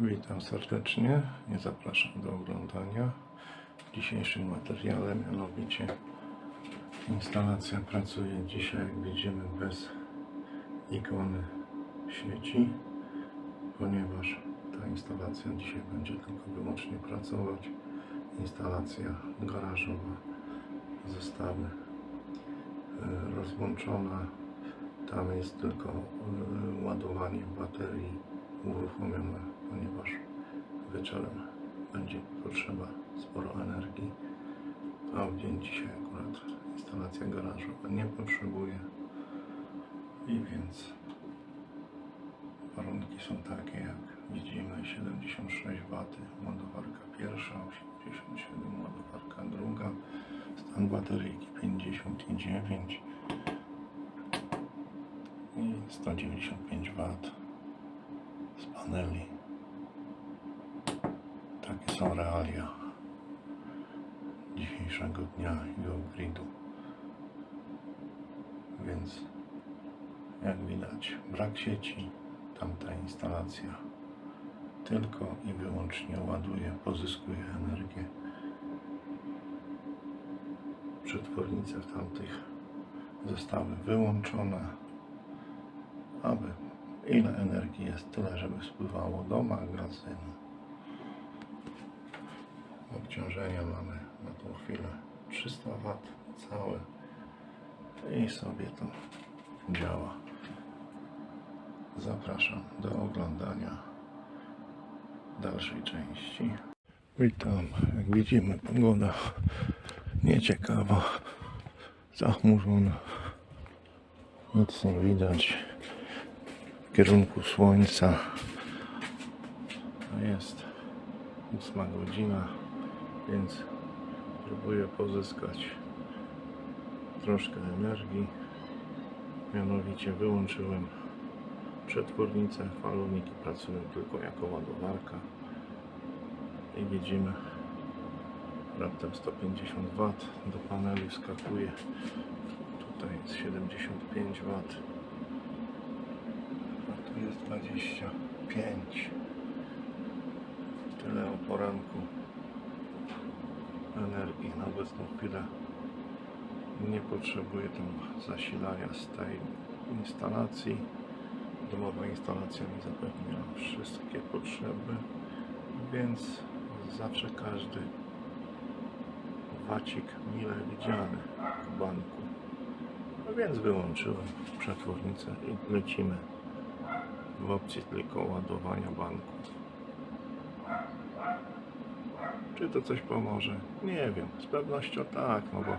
Witam serdecznie i zapraszam do oglądania. W dzisiejszym materiale mianowicie instalacja pracuje dzisiaj, jak widzimy, bez ikony sieci, ponieważ ta instalacja dzisiaj będzie tylko wyłącznie pracować. Instalacja garażowa, zestawy e, rozłączona. Tam jest tylko e, ładowanie baterii uruchomione, ponieważ wieczorem będzie potrzeba sporo energii, a w dzień dzisiaj akurat instalacja garażowa nie potrzebuje i więc warunki są takie jak widzimy 76 W ładowarka pierwsza, 87 ładowarka druga, stan bateryjki 59 i 195 W z paneli. Są realia dzisiejszego dnia geogridu. Więc jak widać brak sieci, tamta instalacja tylko i wyłącznie ładuje, pozyskuje energię. Przetwornice w tamtych zostały wyłączone, aby ile energii jest, tyle żeby spływało do magazynu. Obciążenia mamy na tą chwilę 300 W całe i sobie to działa. Zapraszam do oglądania dalszej części. Witam. Jak widzimy, pogoda nieciekawa, zachmurzona. Nic nie widać w kierunku słońca. A Jest ósma godzina, więc próbuję pozyskać troszkę energii. Mianowicie wyłączyłem przetwornicę, falowniki pracują tylko jako ładowarka. I widzimy raptem 150 W do paneli wskakuje. Tutaj jest 75 W a tu jest 25 tyle o poranku energii. Na obecną chwilę nie potrzebuję tam zasilania z tej instalacji. Domowa instalacja mi zapewnia wszystkie potrzeby więc zawsze każdy wacik mile widziany w banku. No więc wyłączyłem przetwornicę i lecimy w opcji tylko ładowania banku czy to coś pomoże? Nie wiem, z pewnością tak, no bo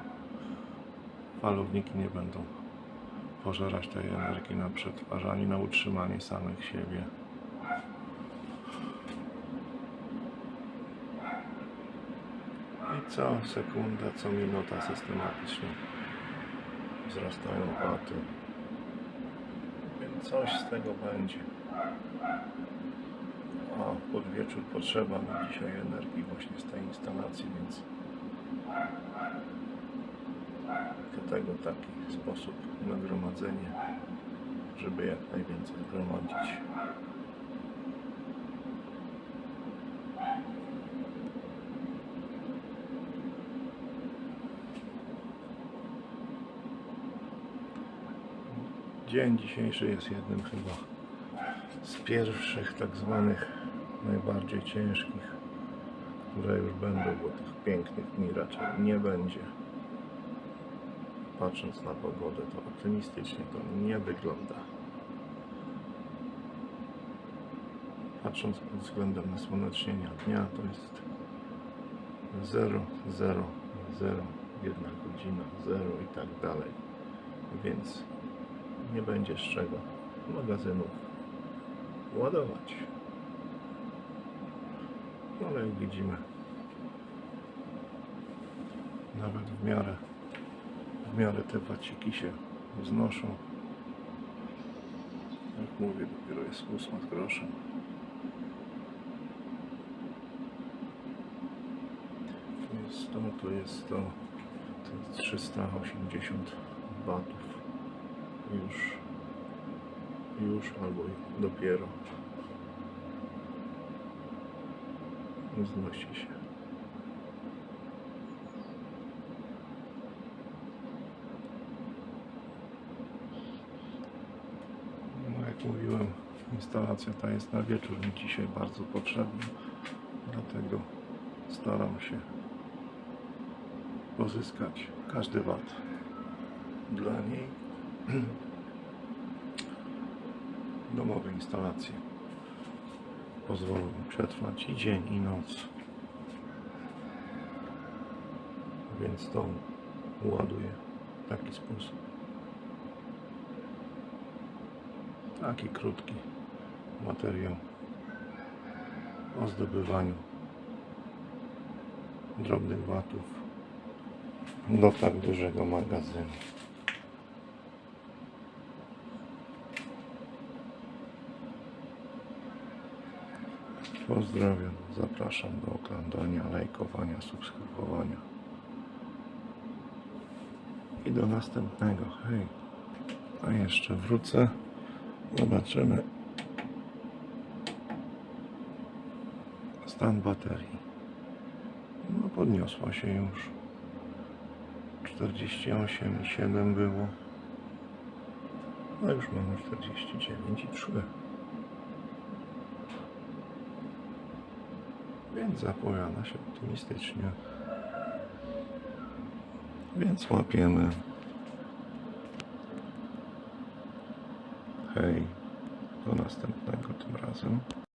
falowniki nie będą pożerać tej energii na przetwarzanie, na utrzymanie samych siebie. I co sekunda, co minuta systematycznie wzrastają waty. Więc coś z tego będzie. A pod wieczór potrzeba mi dzisiaj energii właśnie z tej instalacji, więc do tego taki sposób nagromadzenie, żeby jak najwięcej gromadzić. Dzień dzisiejszy jest jednym chyba z pierwszych tak zwanych najbardziej ciężkich, które już będą, bo tych pięknych dni raczej nie będzie. Patrząc na pogodę, to optymistycznie to nie wygląda. Patrząc pod względem nasłonecznienia dnia, to jest 0, 0, 0, jedna godzina, 0 i tak dalej. Więc nie będzie z czego magazynów ładować. Ale widzimy, nawet w miarę, w miarę te waciki się wznoszą. Jak mówię, dopiero jest ósma z groszem. Tu jest to, tu jest to, to jest 380 watów już już albo dopiero Wznosi się. No jak mówiłem, instalacja ta jest na wieczór mi dzisiaj bardzo potrzebna. Dlatego staram się pozyskać każdy wat dla niej. Domowe instalacje pozwolą mi przetrwać i dzień, i noc. Więc to ładuję w taki sposób. Taki krótki materiał o zdobywaniu drobnych watów do tak dużego magazynu. Pozdrawiam, zapraszam do oglądania, lajkowania, subskrybowania. I do następnego. Hej. A jeszcze wrócę. Zobaczymy stan baterii. No podniosła się już. 48,7 było. A już mamy 49,3. Więc zapowiada się optymistycznie. Więc łapiemy. Hej, do następnego tym razem.